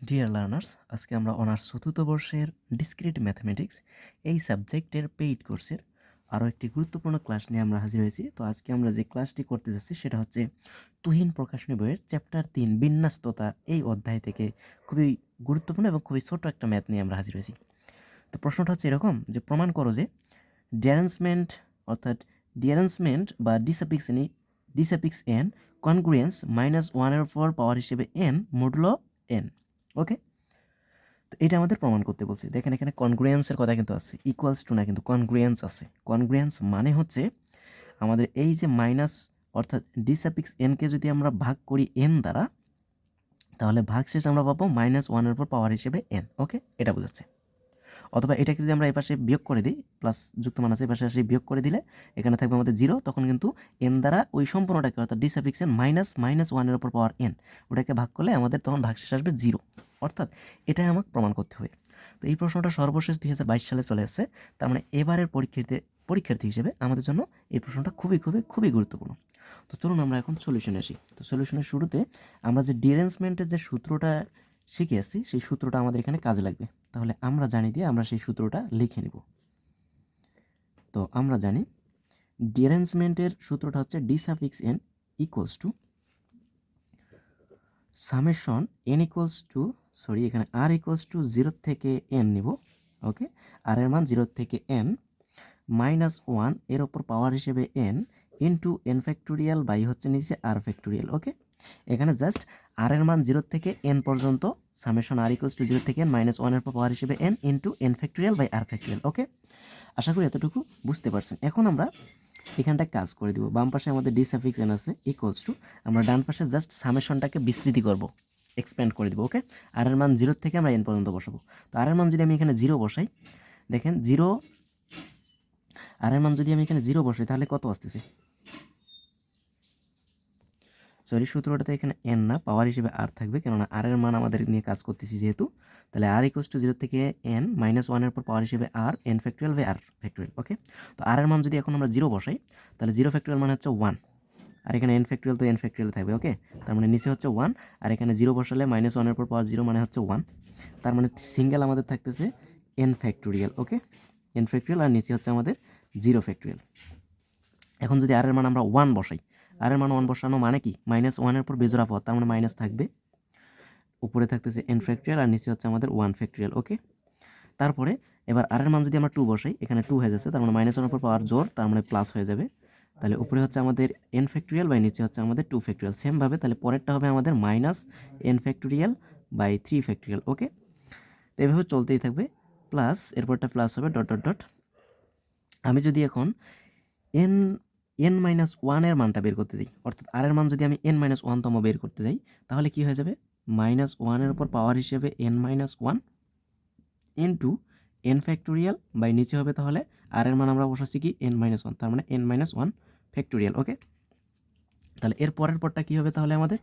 Dear learners আজকে আমরা honours চতুর্থ বর্ষের ডিসক্রিট ম্যাথমেটিক্স এই সাবজেক্টের পেইড কোর্সের আরও একটি গুরুত্বপূর্ণ ক্লাস নিয়ে আমরা হাজির হয়েছি। তো আজকে আমরা যে ক্লাসটি করতে যাচ্ছি সেটা হচ্ছে তুহিন প্রকাশনী বইয়ের চ্যাপ্টার তিন, বিন্যাস্ততা এই অধ্যায় থেকে। খুবই গুরুত্বপূর্ণ এবং খুবই ছোট একটা ম্যাথ নিয়ে আমরা হাজির হয়েছি। তো প্রশ্নটা হচ্ছে এরকম যে প্রমাণ করো যে ডিয়ারেন্সমেন্ট অর্থাৎ ডিয়ারেন্সমেন্ট বা D suffix n D suffix n congruence minus ওয়ানের উপর পাওয়ার হিসেবে এন মডুলো এন ওকে তো এটা আমাদের প্রমাণ করতে বলছে। দেখেন এখানে কনগ্রুয়েন্সের কথা কিন্তু আছে ইকুয়ালস টু না, কিন্তু কনগ্রুয়েন্স আছে। কনগ্রুয়েন্স মানে হচ্ছে আমাদের এই যে মাইনাস অর্থাৎ ডিসাপিক্স এনকে যদি আমরা ভাগ করি এন দ্বারা, তাহলে ভাগ শেষ আমরা পাবো মাইনাস ওয়ানের উপর পাওয়ার হিসেবে এন ওকে এটা বোঝাচ্ছে। অথবা এটাকে যদি আমরা এই পাশে বিয়োগ করে দিই প্লাস যুক্ত মান আছে, এই পাশে আসে বিয়োগ করে দিলে, এখানে থাকবে আমাদের জিরো তখন কিন্তু এন দ্বারা ওই সম্পূর্ণটাকে অর্থাৎ ডিসাপিক্স এন মাইনাস মাইনাস ওয়ানের উপর পাওয়ার এন ওটাকে ভাগ করলে আমাদের তখন ভাগশেষ আসবে জিরো অর্থাৎ এটাই আমাকে প্রমাণ করতে হবে। তো এই প্রশ্নটা সর্বশেষ দু হাজার বাইশ সালে চলে এসেছে তার মানে এবারের পরীক্ষার্থী পরীক্ষার্থী হিসেবে আমাদের জন্য এই প্রশ্নটা খুবই খুবই খুবই গুরুত্বপূর্ণ। তো চলুন আমরা এখন সলিউশনে আসি। তো সলিউশনের শুরুতে আমরা যে ডিরেন্সমেন্টের যে সূত্রটা শিখে আসছি, সেই সূত্রটা আমাদের এখানে কাজে লাগবে। তাহলে আমরা জানি দিয়ে আমরা সেই সূত্রটা লিখে নিব। তো আমরা জানি ডিরেন্সমেন্টের সূত্রটা হচ্ছে D suffix n equals to summation n equals to sorry, এখানে আর ইকুয়ালস টু জিরো থেকে এন নিব ওকে আর এর মান জিরো থেকে এন মাইনাস ওয়ানের ওপর পাওয়ার হিসেবে n into n factorial by হচ্ছে নিচে আর ফ্যাক্টোরিয়াল ওকে এখানে জাস্ট আর এর মান জিরো থেকে এন পর্যন্ত summation r equals to zero থেকে এন মাইনাস ওয়ানের পর পাওয়ার হিসেবে n into n factorial by r factorial okay আশা করি এতটুকু বুঝতে পারছেন। এখন আমরা এখানটায় কাজ করে দিব। বাম পাশে আমাদের ডিসাফিক্স এন আছে ইকুয়ালস টু আমরা ডান পাশে জাস্ট সামেশনটাকে বিস্তৃতি করব। এক্সপ্যান্ড করে দিব ওকে আর এর মান জিরো থেকে আমরা এন পর্যন্ত বসাবো। তো আর এর মান যদি আমি এখানে জিরো বসাই, দেখেন জিরো আর এর মান যদি আমি এখানে জিরো বসাই, তাহলে কত আসতেছে? সরি সূত্রটাতে এখানে এন না পাওয়ার হিসেবে আর থাকবে, কেননা আর এর মান আমাদের নিয়ে কাজ করতেছি যেহেতু, তাহলে আর ইকোয়াস টু জিরো থেকে এন মাইনাস ওয়ানের পর পাওয়ার হিসেবে r n factorial by r factorial okay তো আর এর মান যদি এখন আমরা জিরো বসাই, তাহলে জিরো ফ্যাক্টোরিয়াল মানে হচ্ছে ওয়ান আর এখানে এন ফ্যাক্টোরিয়াল তো এন ফ্যাক্টোরিয়াল থাকবে ওকে তার মানে নিচে হচ্ছে ওয়ান আর এখানে জিরো বসালে মাইনাস ওয়ানের পর পাওয়ার জিরো মানে হচ্ছে ওয়ান তার মানে সিঙ্গেল আমাদের থাকতেছে n factorial okay n factorial আর নিচে হচ্ছে আমাদের জিরো ফ্যাক্টোরিয়াল এখন যদি আর এর মান আমরা ওয়ান বসাই আর এর মান ওয়ান বসানো মানে কি? মাইনাস ওয়ানের পর বেজোড়া পথ তার মানে মাইনাস থাকবে। উপরে থাকতেছে এন ফ্যাক্টোরিয়াল আর নিচে হচ্ছে আমাদের ওয়ান ফ্যাক্টোরিয়াল ওকে তারপরে এবার আর এর মান যদি আমরা টু বসাই, এখানে টু হয়ে যাচ্ছে, তার মানে মাইনাস ওয়ানের পর পাওয়ার জোর, তার মানে প্লাস হয়ে যাবে। তাহলে উপরে হচ্ছে আমাদের এন ফ্যাক্টোরিয়াল বাই নিচে হচ্ছে আমাদের টু ফ্যাক্টোরিয়াল সেমভাবে তাহলে পরেরটা হবে আমাদের minus n factorial by three factorial okay তো এভাবে চলতেই থাকবে প্লাস এরপরটা প্লাস হবে ডট ডট ডট আমি যদি এখন এন এন মাইনাস ওয়ানের মানটা বের করতে যাই, অর্থাৎ আর এর মান যদি আমি এন মাইনাস ওয়ানতম বের করতে যাই, তাহলে কি হয়ে যাবে? মাইনাস ওয়ানের উপর পাওয়ার হিসেবে n minus one n two n factorial by নিচে হবে তাহলে আর এর মান আমরা বসাচ্ছি কি? এন মাইনাস ওয়ান তার মানে n minus one factorial okay তাহলে এর পরের পরটা কী হবে তাহলে আমাদের?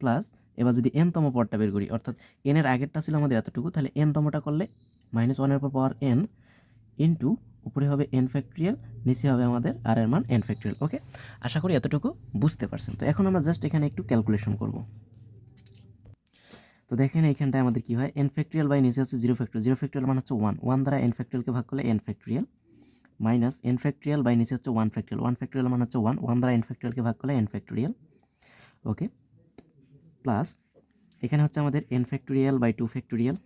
প্লাস এবার যদি এনতম পরটা বের করি, অর্থাৎ এনের আগেরটা ছিল আমাদের এতটুকু, তাহলে এনতমটা করলে মাইনাস ওয়ানের পর পাওয়ার এন ইন্টু উপরে হবে এন ফ্যাক্টোরিয়াল নিচে হবে আমাদের আর এর মান এন ফ্যাক্টোরিয়াল ওকে আশা করি এতটুকু বুঝতে পারছেন। তো এখন আমরা জাস্ট এখানে একটু ক্যালকুলেশন করব। তো দেখেন এইখানটায় আমাদের কী হয়? এন ফ্যাক্টোরিয়াল বাই নিচে হচ্ছে জিরো ফ্যাক্টোরিয়াল জিরো ফ্যাক্টোরিয়াল মানে হচ্ছে ওয়ান ওয়ান দ্বারা এন ফ্যাক্টোরিয়ালকে ভাগ করলে n factorial minus n factorial by নিচে হচ্ছে ওয়ান ফ্যাক্টোরিয়াল ওয়ান ফ্যাক্টোরিয়াল মানে হচ্ছে ওয়ান ওয়ান দ্বারা এন ফ্যাক্টোরিয়ালকে ভাগ করলে এন ফ্যাক্টোরিয়াল ওকে প্লাস এখানে হচ্ছে আমাদের n factorial by two factorial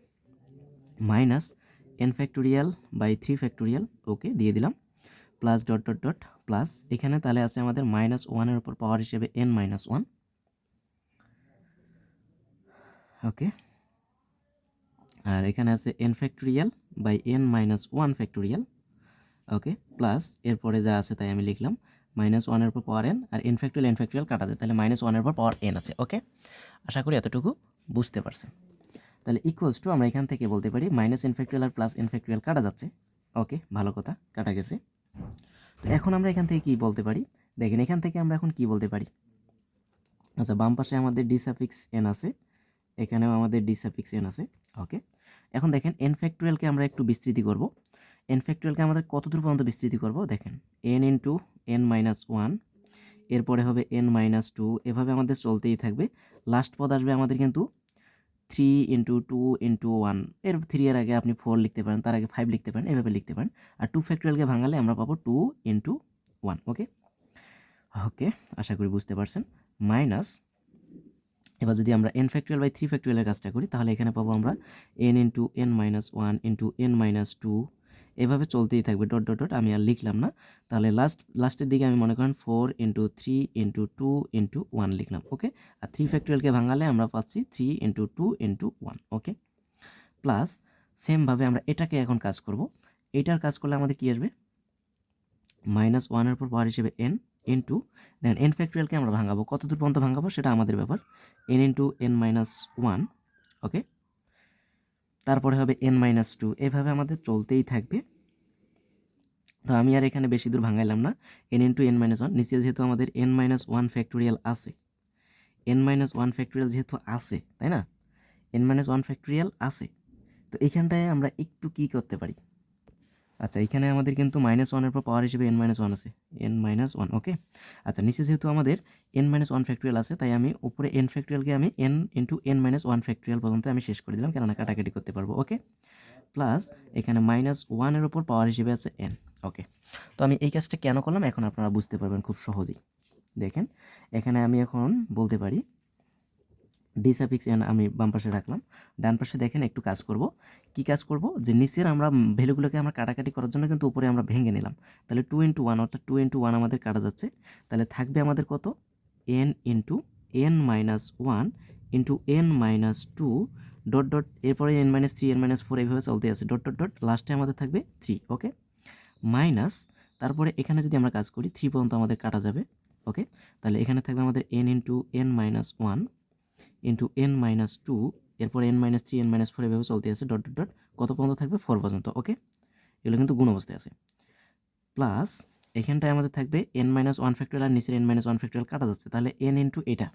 minus n factorial by three factorial okay দিয়ে দিলাম। Plus dot dot dot plus এখানে তাহলে আছে আমাদের মাইনাস ওয়ানের উপর পাওয়ার হিসেবে এন মাইনাস ওয়ান ওকে আর এখানে আছে n factorial by n minus one factorial okay, plus এরপরে যা আছে তাই আমি লিখলাম। মাইনাস ওয়ানের পর পাওয়ার এন আর এন ফ্যাক্টোরিয়াল কাটা যায়, তাহলে মাইনাস ওয়ানের পর পাওয়ার এন আছে, ওকে? আশা করি এতটুকু বুঝতে পারছেন। তাহলে ইকুয়ালস টু আমরা এখান থেকে বলতে পারি মাইনাস এন ফ্যাক্টোরিয়াল আর প্লাস এন ফ্যাক্টোরিয়াল কাটা যাচ্ছে, ওকে? ভালো কথা, কাটা গেছে। তো এখন আমরা এখান থেকে কি বলতে পারি? দেখেন এখান থেকে আমরা এখন কি বলতে পারি? আচ্ছা বাম পাশে আমাদের ডিসাফিক্স এন আছে, এখানেও আমাদের ডিসাফিক্স এন আছে, ওকে? এখন দেখেন এন ফ্যাক্টোরিয়ালকে আমরা একটু বিস্তৃতি করব। এন ফ্যাক্টোরিয়ালকে আমাদের কত দূর পর্যন্ত বিস্তৃতি করব? দেখেন n into n minus one এরপরে হবে এন মাইনাস টু এভাবে আমাদের চলতেই থাকবে। লাস্ট পদ আসবে আমাদের কিন্তু three into two into one three এর আগে আপনি ফোর লিখতে পারেন, তার আগে ফাইভ লিখতে পারেন, এভাবে লিখতে পারেন। আর টু ফ্যাক্টরিয়ালকে ভাঙালে আমরা পাবো two into one okay okay আশা করি বুঝতে পারছেন। মাইনাস এবার যদি আমরা এন ফ্যাক্টরিয়াল বাই থ্রি ফ্যাক্টরিয়ালের কাজটা করি, তাহলে এখানে পাবো আমরা n into n minus one into n minus two এভাবে চলতেই থাকবে। ডট ডট ডট আমি আর লিখলাম না। তাহলে লাস্ট লাস্টের দিকে আমি মনে করেন four into three into two into one লিখলাম ওকে আর থ্রি ফ্যাক্টরিয়ালকে ভাঙালে আমরা পাচ্ছি three into two into one okay plus সেমভাবে আমরা এটাকে এখন কাজ করব। এটার কাজ করলে আমাদের কী আসবে? মাইনাস ওয়ানের পর পাওয়ার হিসেবে n n two then n ফ্যাক্টরিয়ালকে আমরা ভাঙাবো। কত দূর পর্যন্ত ভাঙাবো সেটা আমাদের ব্যাপার। N into n minus one okay তারপরে হবে এন মাইনাস টু এভাবে আমাদের চলতেই থাকবে। তো আমি আর এখানে বেশি দূর ভাঙাইলাম না। N into n minus one নিচে যেহেতু আমাদের এন মাইনাস ওয়ান ফ্যাক্টোরিয়াল আছে। এন মাইনাস ওয়ান ফ্যাক্টোরিয়াল যেহেতু আছে, তাই না? এন মাইনাস ওয়ান ফ্যাক্টোরিয়াল আছে। তো এখানটায় আমরা একটু কি করতে পারি? আচ্ছা এখানে আমাদের কিন্তু মাইনাস ওয়ানের পর পাওয়ার হিসেবে এন মাইনাস ওয়ান আছে। এন মাইনাস ওয়ান ওকে আচ্ছা নিচে যেহেতু আমাদের এন মাইনাস ওয়ান ফ্যাক্টরিয়াল আছে, তাই আমি উপরে এন ফ্যাক্টোরিয়ালকে আমি n into n minus one factorial পর্যন্ত আমি শেষ করে দিলাম, কেননা কাটাকাটি করতে পারব ওকে প্লাস এখানে মাইনাস ওয়ানের ওপর পাওয়ার হিসেবে আছে এন ওকে তো আমি এই কাজটা কেন করলাম? এখন আপনারা বুঝতে পারবেন খুব সহজেই। দেখেন, এখানে আমি এখন বলতে পারি ডি সাফিক্স এন আমি বাম পাশে রাখলাম। ডান পাশে দেখেন একটু কাজ করব। কি কাজ করব? যে নিচের আমরা ভ্যালুগুলোকে আমরা কাটাকাটি করার জন্য কিন্তু উপরে আমরা ভেঙে নিলাম। তাহলে টু ইন্টু ওয়ান অর্থাৎ টু ইন্টু ওয়ান আমাদের কাটা যাচ্ছে। তাহলে থাকবে আমাদের কত? N into n minus one into n minus two dot dot এরপরে n minus three n minus four এইভাবে চলতে আছে। ডট ডট ডট লাস্টে আমাদের থাকবে থ্রি ওকে মাইনাস তারপরে এখানে যদি আমরা কাজ করি থ্রি পর্যন্ত আমাদের কাটা যাবে ওকে তাহলে এখানে থাকবে আমাদের n into n minus one into n minus two এরপর n minus three n minus four এভাবে চলতে আছে ডট ডট ডট কত পর্যন্ত থাকবে? ফোর পর্যন্ত ওকে এগুলো কিন্তু গুণ অবস্থায় আছে। প্লাস এখানটায় আমাদের থাকবে এন মাইনাস ওয়ান ফ্যাক্টরিয়াল আর নিচের এন মাইনাস ওয়ান ফ্যাক্টরিয়াল কাটা যাচ্ছে, তাহলে এন ইন্টু এটা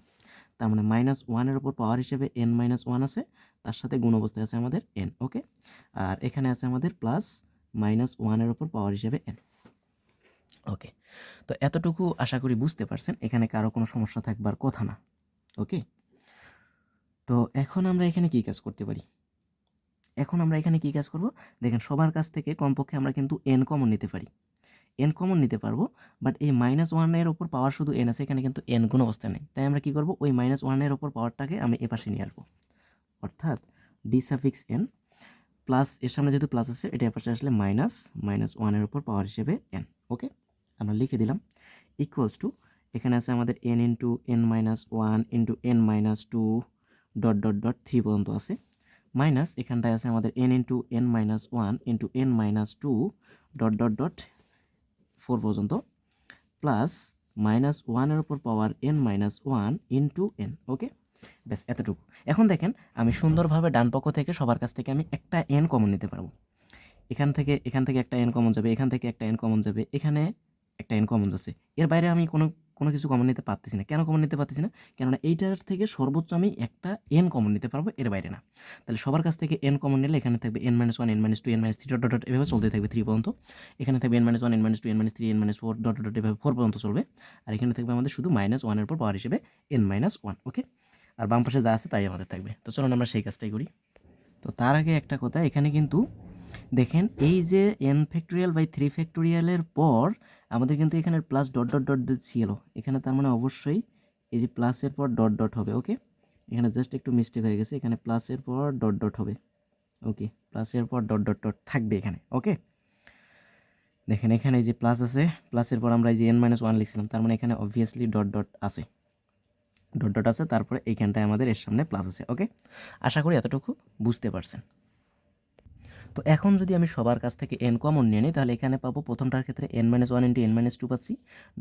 তার মানে মাইনাস ওয়ানের ওপর পাওয়ার হিসেবে এন মাইনাস ওয়ান আছে, তার সাথে গুণ অবস্থায় আছে আমাদের এন ওকে আর এখানে আছে আমাদের প্লাস মাইনাস ওয়ানের ওপর পাওয়ার হিসেবে এন ওকে তো এতটুকু আশা করি বুঝতে পারছেন, এখানে কারও কোনো সমস্যা থাকবার কথা না ওকে তো এখন আমরা এখানে কী কাজ করতে পারি? এখন আমরা এখানে কী কাজ করব? দেখেন, সবার কাছ থেকে কমপক্ষে আমরা কিন্তু এন কমন নিতে পারি। এন কমন নিতে পারব বাট এই মাইনাস ওয়ানের ওপর পাওয়ার শুধু এন আছে, এখানে কিন্তু এন কোনো অবস্থা নেই। তাই আমরা কী করব? ওই মাইনাস ওয়ানের ওপর পাওয়ারটাকে আমি এ পাশে নিয়ে আসব। অর্থাৎ ডি সাফিক্স এন প্লাস এর সামনে যেহেতু প্লাস আছে, এটা এ পাশে আসলে মাইনাস মাইনাস ওয়ানের ওপর পাওয়ার হিসেবে এন ওকে আমরা লিখে দিলাম ইকুয়ালস টু এখানে আছে আমাদের n into n minus one into n minus two dot dot dot three পর্যন্ত আছে। মাইনাস এখানটায় আছে আমাদের n into n minus one into n minus two dot dot dot four পর্যন্ত। প্লাস মাইনাস ওয়ানের উপর power n minus one into n okay ব্যাস, এতটুকু। এখন দেখেন, আমি সুন্দরভাবে ডান পক্ষ থেকে সবার কাছ থেকে আমি একটা এন কমন নিতে পারব। এখান থেকে এখান থেকে একটা এন কমন যাবে, এখান থেকে একটা এন কমন যাবে, এখানে একটা এন কমন যাচ্ছে। এর বাইরে আমি কোনো কোনো কিছু কমন নিতে পারতেছি না। কেন কমন নিতে পারতেছি না? কেননা এইটার থেকে সর্বোচ্চ আমি একটা এন কমন নিতে পারব এর বাইরে না। তাহলে সবার কাছ থেকে এন কমন নিলে এখানে থাকবে n minus one n minus two n minus three dot dot এভাবে চলতে থাকবে থ্রি পর্যন্ত। এখানে থাকবে n minus one n minus two n minus three n minus four dot dot এভাবে ফোর পর্যন্ত চলবে। আর এখানে থাকবে আমাদের শুধু মাইনাস ওয়ানের পর পাওয়ার হিসেবে এন মাইনাস ওয়ান ওকে আর বাম পাশে যা আছে তাই আমাদের থাকবে। তো চলুন আমরা সেই কাজটাই করি। তো তার আগে একটা কথা, এখানে কিন্তু দেখেন, এই যে এন ফ্যাক্টোরিয়াল বাই থ্রি ফ্যাক্টোরিয়ালের পর আমাদের কিন্তু এখানে প্লাস ডট ডট ডট ছিল। এখানে তার মানে অবশ্যই এই যে প্লাসের পর ডট ডট হবে ওকে এখানে জাস্ট একটু মিস্টেক হয়ে গেছে, এখানে প্লাসের পর ডট ডট হবে ওকে প্লাসের পর ডট ডট ডট থাকবে এখানে ওকে দেখেন, এখানে এই যে প্লাস আছে প্লাসের পর আমরা এই যে এন মাইনাস ওয়ান লিখছিলাম, তার মানে এখানে অবভিয়াসলি ডট ডট আছে। ডট ডট আছে, তারপরে এইখানটায় আমাদের এর সামনে প্লাস আছে ওকে আশা করি এতটুকু বুঝতে পারছেন। তো এখন যদি আমি সবার কাছ থেকে এন কমন নিয়ে নিই, তাহলে এখানে পাবো প্রথমটার ক্ষেত্রে n minus one into n minus two পাচ্ছি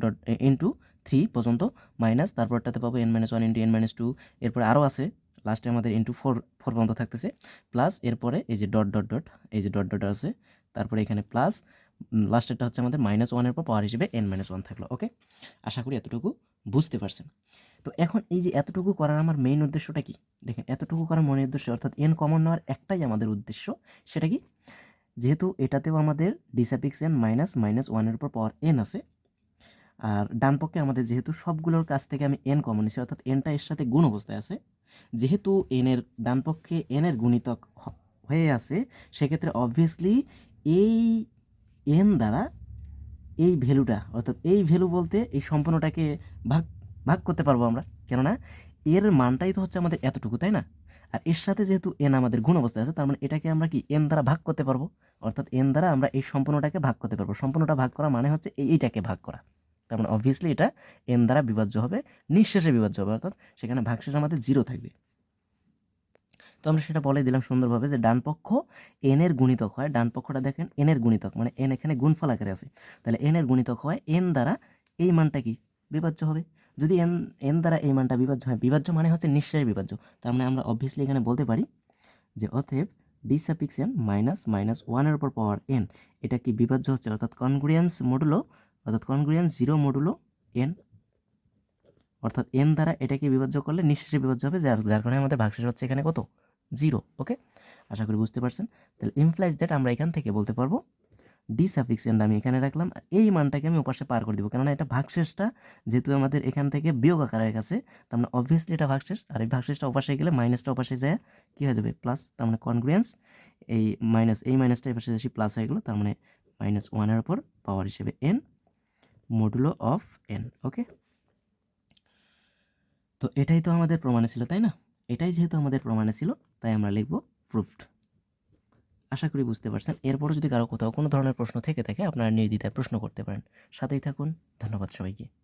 ডট ইন্টু থ্রি পর্যন্ত মাইনাস তারপরটাতে পাবো n minus one into n minus two এরপরে আরও আছে লাস্টে আমাদের ইন্টু ফোর ফোর পর্যন্ত থাকতেছে প্লাস এরপরে এই যে ডট ডট ডট এই যে ডট ডট আছে, তারপরে এখানে প্লাস লাস্টেরটা হচ্ছে আমাদের মাইনাস ওয়ানের পর পাওয়ার হিসেবে এন মাইনাস ওয়ান থাকল ওকে আশা করি এতটুকু বুঝতে পারছেন। তো এখন এই যে এতটুকু করার আমার মেইন উদ্দেশ্যটা কি? দেখেন, এতটুকু করার মনের উদ্দেশ্য, অর্থাৎ এন কমন নেওয়ার একটাই আমাদের উদ্দেশ্য, সেটা কি? যেহেতু এটাতেও আমাদের ডিসাপিক্স এন মাইনাস মাইনাস ওয়ানের উপর পাওয়ার এন আছে, আর ডান পক্ষে আমাদের যেহেতু সবগুলোর কাছ থেকে আমি এন কমন নিছি অর্থাৎ এনটা এর সাথে গুণ অবস্থায় আছে, যেহেতু এনের ডান পক্ষে এনের গুণিতক হয়ে আছে, সেক্ষেত্রে অবভিয়াসলি এই এন দ্বারা এই ভ্যালুটা অর্থাৎ এই ভ্যালু বলতে এই সম্পূর্ণটাকে ভাগ ভাগ করতে পারব আমরা। কেননা এর মানটাই তো হচ্ছে আমাদের এতটুকু, তাই না? আর এর সাথে যেহেতু এন আমাদের গুণ অবস্থায় আছে, তার মানে এটাকে আমরা কি এন দ্বারা ভাগ করতে পারব? অর্থাৎ এন দ্বারা আমরা এই সম্পূর্ণটাকে ভাগ করতে পারব। সম্পূর্ণটা ভাগ করা মানে হচ্ছে এইটাকে ভাগ করা। তার মানে অবভিয়াসলি এটা এন দ্বারা বিভাজ্য হবে, নিঃশেষে বিভাজ্য হবে, অর্থাৎ সেখানে ভাগশেষ আমাদের জিরো থাকবে। তো আমরা সেটা বলে দিলাম সুন্দরভাবে যে ডান পক্ষ এন এর গুণিতক হয়, ডান পক্ষটা দেখেন এন এর গুণিতক মানে এন এখানে গুণফল আকারে আছে। তাহলে এনের গুণিতক হয় এন দ্বারা এই মানটা কি বিভাজ্য হবে? যদি এন এন দ্বারা এই মানটা বিভাজ্য হয়, বিভাজ্য মানে হচ্ছে নিঃশ্বাসী বিভাজ্য। তার মানে আমরা অবভিয়াসলি এখানে বলতে পারি যে অতএব D suffix n minus minus ওয়ানের উপর পাওয়ার এন এটা কি বিভাজ্য হচ্ছে? অর্থাৎ কনগ্রিয়েন্স মডুলো অর্থাৎ কনগ্রিয়েন্স জিরো মডুলো এন অর্থাৎ এন দ্বারা এটাকে বিভাজ্য করলে নিঃশেষে বিভাজ্য হবে? যার যার কারণে আমাদের ভাগশেষ হচ্ছে এখানে কত? জিরো ওকে আশা করি বুঝতে পারছেন। তাহলে ইমপ্লাইজ দ্যাট আমরা এখান থেকে বলতে পারব ডি সাফিক্স এন্ড আমি এখানে রাখলাম। এই মানটাকে আমি ওপাশে পার করে দিব। কেননা এটা ভাগশেষটা যেহেতু আমাদের এখান থেকে বিয়োগ আকারের কাছে, তার মানে অবভিয়াসলি এটা ভাগশেষ। আর এই ভাগশেষটা ওপাশে গেলে মাইনাসটা ওপাশে যায়, কী হয়ে যাবে? প্লাস তার মানে কনগ্রিয়েন্স এই মাইনাস এই মাইনাসটা এপাশে এসে প্লাস হয়ে গেলো, তার মানে মাইনাস ওয়ানের উপর পাওয়ার হিসেবে n modulo of n okay তো এটাই তো আমাদের প্রমাণে ছিল, তাই না? এটাই যেহেতু আমাদের প্রমাণে ছিল, তাই আমরা লিখব প্রুফড আশা করি বুঝতে পারছেন। এরপরও যদি কারও কোথাও কোনো ধরনের প্রশ্ন থেকে থাকে, আপনারা নির্দ্বিধায় প্রশ্ন করতে পারেন। সাথেই থাকুন। ধন্যবাদ সবাইকে।